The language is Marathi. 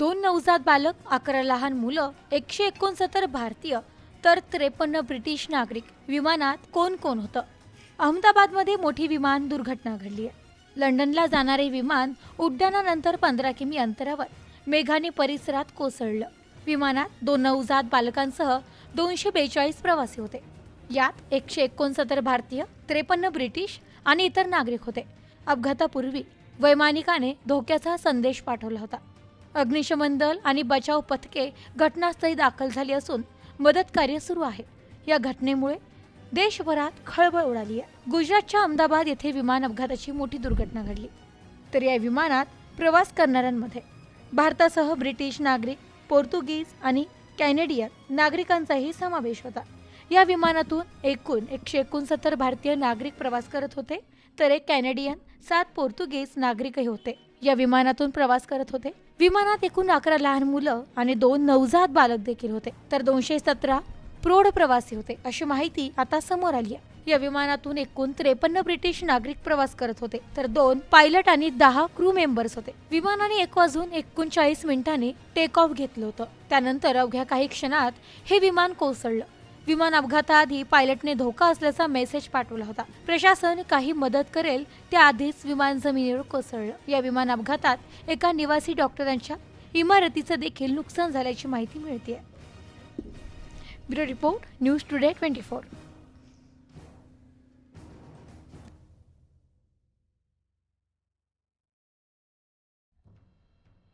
दोन नवजात बालक अकरा लहान मुलं एकशे एकोणसत्तर भारतीय तर त्रेपन्न ब्रिटिश नागरिक विमानात कोण कोण होतं? अहमदाबादमध्ये मोठी विमान दुर्घटना घडली आहे. लंडनला जाणारे विमान उड्डाणानंतर पंधरा किमी अंतरावर मेघाने परिसरात कोसळलं. विमानात दोन नवजात बालकांसह दोनशे बेचाळीस प्रवासी होते. यात एकशे एकोणसत्तर भारतीय त्रेपन्न ब्रिटिश आणि इतर नागरिक होते. अपघातापूर्वी वैमानिकाने धोक्याचा संदेश पाठवला होता. अग्निशमन दल आणि बचाव पथके घटनास्थळी दाखल झाली असून मदत कार्य सुरू आहे. या घटनेमुळे देशभरात खळबळ उडाली आहे. गुजरातच्या अहमदाबाद येथे विमान अपघाताची मोठी दुर्घटना घडली. तर या विमानात प्रवास करणाऱ्यांमध्ये भारतासह ब्रिटिश नागरिक पोर्तुगीज आणि कॅनेडियन नागरिकांचाही समावेश होता. या विमानातून एकूण एकशे एकोणसत्तर भारतीय नागरिक प्रवास करत होते तर एक कॅनेडियन सात पोर्तुगीज नागरिकही होते. या विमानातून प्रवास करत होते. विमानात एकूण अकरा लहान मुलं आणि दोन नवजात बालक देखील होते तर दोनशे सतरा प्रौढ प्रवासी होते अशी माहिती आता समोर आली आहे. या विमानातून एकूण त्रेपन्न ब्रिटिश नागरिक प्रवास करत होते तर दोन पायलट आणि दहा क्रू मेंबर्स होते. विमानाने एक वाजून एकोणचाळीस मिनिटांनी टेक ऑफ घेतलं होतं. त्यानंतर अवघ्या काही क्षणात हे विमान कोसळलं. विमान अपघाताआधी पायलटने धोका असल्याचा मेसेज पाठवला होता. प्रशासन काही मदत करेल त्याआधीच विमान जमिनीवर कोसळलं. या विमान अपघातात एका निवासी डॉक्टरांच्या इमारतीचं देखील नुकसान झाल्याची माहिती मिळते bureau report news today twenty four.